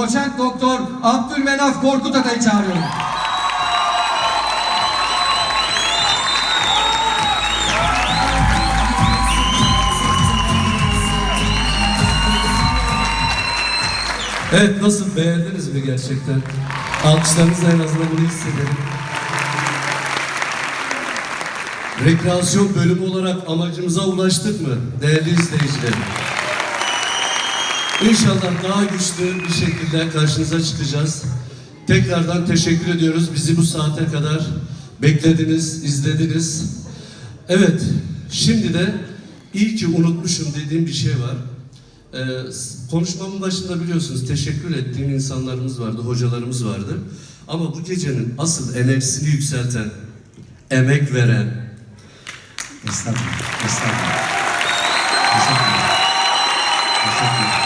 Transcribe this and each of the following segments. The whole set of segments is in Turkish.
doçent doktor Abdülmenaf Korkut Atay'ı çağırıyorum. Evet nasıl beğendiniz mi gerçekten? Alkışlarınızla en azından bunu hissedelim. Rekreasyon bölümü olarak amacımıza ulaştık mı değerli izleyicilerim? İnşallah daha güçlü bir şekilde karşınıza çıkacağız. Tekrardan teşekkür ediyoruz. Bizi bu saate kadar beklediniz, izlediniz. Evet, şimdi de iyi ki unutmuşum dediğim bir şey var. Ee, konuşmamın başında biliyorsunuz teşekkür ettiğim insanlarımız vardı, hocalarımız vardı. Ama bu gecenin asıl enerjisini yükselten, emek veren, Estağfurullah. Estağfurullah. Teşekkürler. Teşekkürler.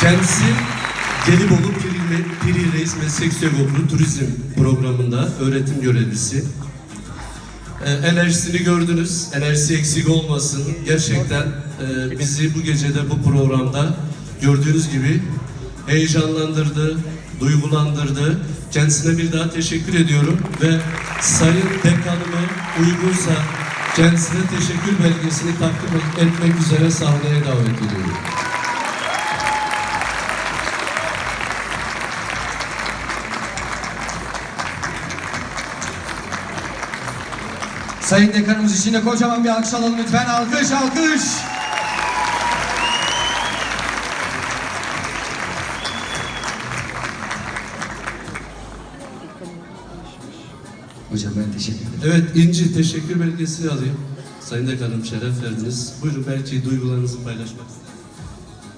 Kendisi Gelibolu Piri, Piri Reis Meslek Yüksekokulu Turizm programında öğretim görevlisi. Ee, enerjisini gördünüz, enerjisi eksik olmasın. Gerçekten e, bizi bu gecede bu programda gördüğünüz gibi heyecanlandırdı, duygulandırdı. Kendisine bir daha teşekkür ediyorum ve Sayın Dekanımı uygunsa kendisine teşekkür belgesini takdim etmek üzere sahneye davet ediyorum. Sayın Dekanımız için de kocaman bir alkış alalım lütfen. Alkış, alkış. Hocam ben teşekkür ederim. Evet İnci teşekkür belgesini alayım. Sayın Dekanım şeref verdiniz. Buyurun belki duygularınızı paylaşmak.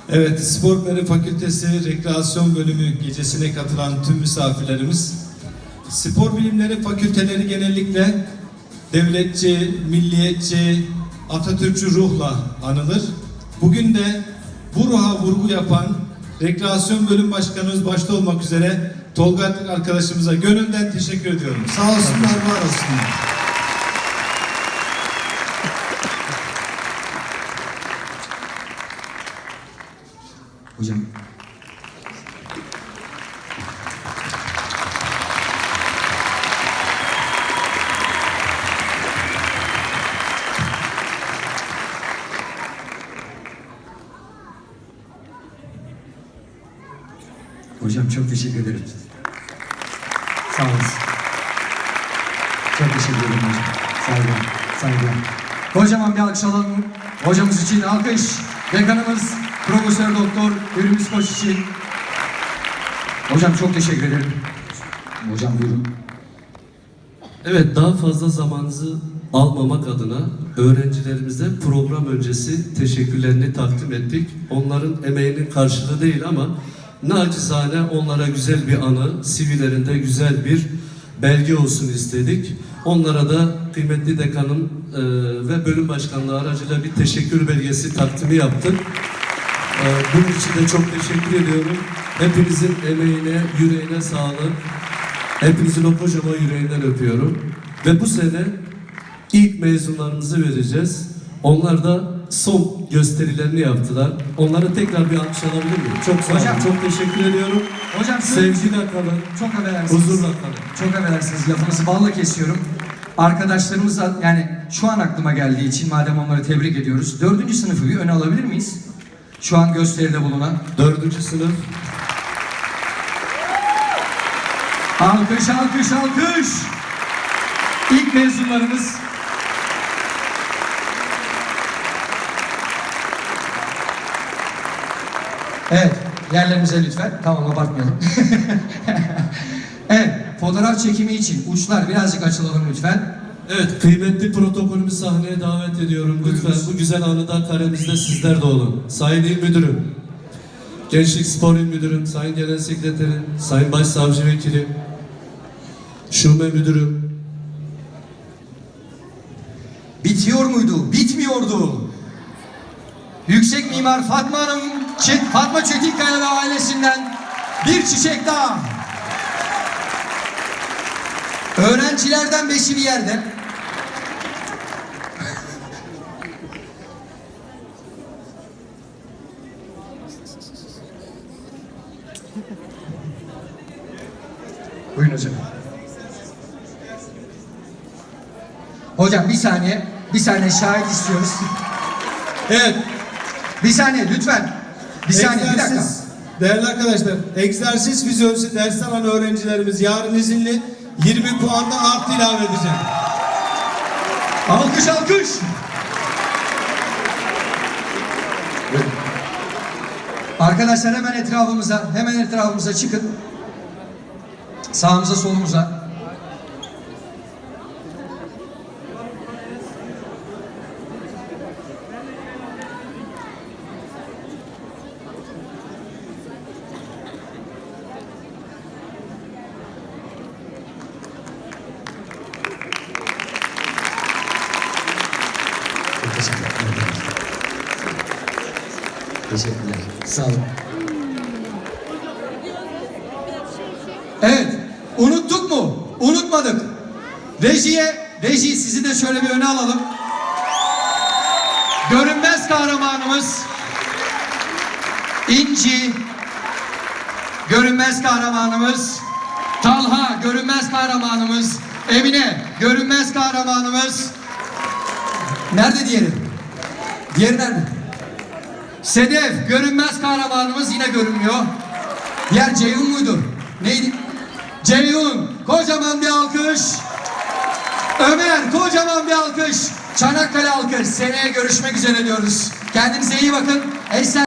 Evet, Spor Bölümü Fakültesi Rekreasyon Bölümü gecesine katılan tüm misafirlerimiz, spor bilimleri fakülteleri genellikle devletçi, milliyetçi, Atatürkçü ruhla anılır. Bugün de bu ruha vurgu yapan Rekreasyon Bölüm Başkanımız başta olmak üzere Tolga arkadaşımıza gönülden teşekkür ediyorum. Sağ olsunlar, var olsunlar. Hocam çok teşekkür ederim. Sağ olasın. Çok teşekkür ederim hocam. Saygılar. Saygılar. Kocaman bir alkış alalım. Hocamız için alkış. Dekanımız Profesör Doktor Ürümüz Koç için. Hocam çok teşekkür ederim. Hocam buyurun. Evet daha fazla zamanınızı almamak adına öğrencilerimize program öncesi teşekkürlerini takdim ettik. Onların emeğinin karşılığı değil ama nacizane onlara güzel bir anı, sivilerinde güzel bir belge olsun istedik. Onlara da kıymetli dekanım e, ve bölüm başkanlığı aracıyla bir teşekkür belgesi takdimi yaptık. E, bunun için de çok teşekkür ediyorum. Hepinizin emeğine, yüreğine sağlık. Hepinizin o kocaman yüreğinden öpüyorum. Ve bu sene ilk mezunlarımızı vereceğiz. Onlar da son gösterilerini yaptılar. Onlara tekrar bir alkış alabilir miyim? Çok sağ olun. Hocam. Çok teşekkür ediyorum. Hocam Sevgiyle kalın. Çok affedersiniz. Huzurla kalın. Çok affedersiniz lafınızı balla kesiyorum. Arkadaşlarımızla yani şu an aklıma geldiği için madem onları tebrik ediyoruz. Dördüncü sınıfı bir öne alabilir miyiz? Şu an gösteride bulunan. Dördüncü sınıf. Alkış, alkış, alkış. İlk mezunlarımız. Evet, yerlerinize lütfen. Tamam, abartmayalım. evet, fotoğraf çekimi için uçlar birazcık açılalım lütfen. Evet, kıymetli protokolümü sahneye davet ediyorum. Lütfen bu güzel anıda karemizde sizler de olun. Sayın İl Müdürüm, Gençlik Spor İl Müdürüm, Sayın Genel Sekreterim, Sayın Başsavcı Vekilim, Şube Müdürüm, Bitiyor muydu? Bitmiyordu. Yüksek Mimar Fatma Hanım, Fatma Çetinkaya ve ailesinden bir çiçek daha. Öğrencilerden beşi bir yerde. Buyurun hocam. Hocam bir saniye. Bir saniye şahit istiyoruz. Evet. Bir saniye lütfen. Bir saniye bir dakika. Değerli arkadaşlar, egzersiz fizyolojisi ders alan öğrencilerimiz yarın izinli 20 puan da artı ilave edecek. Alkış alkış. Arkadaşlar hemen etrafımıza, hemen etrafımıza çıkın. Sağımıza, solumuza. Teşekkürler. Teşekkürler. Sağ olun. Evet. Unuttuk mu? Unutmadık. Rejiye, reji sizi de şöyle bir öne alalım. Görünmez kahramanımız İnci, görünmez kahramanımız Talha, görünmez kahramanımız Emine, görünmez kahramanımız Nerede diğeri? Diğeri nerede? Sedef, görünmez kahramanımız yine görünmüyor. Diğer Ceyhun muydu? Neydi? Ceyhun, kocaman bir alkış. Ömer, kocaman bir alkış. Çanakkale alkış. Seneye görüşmek üzere diyoruz. Kendinize iyi bakın. Esen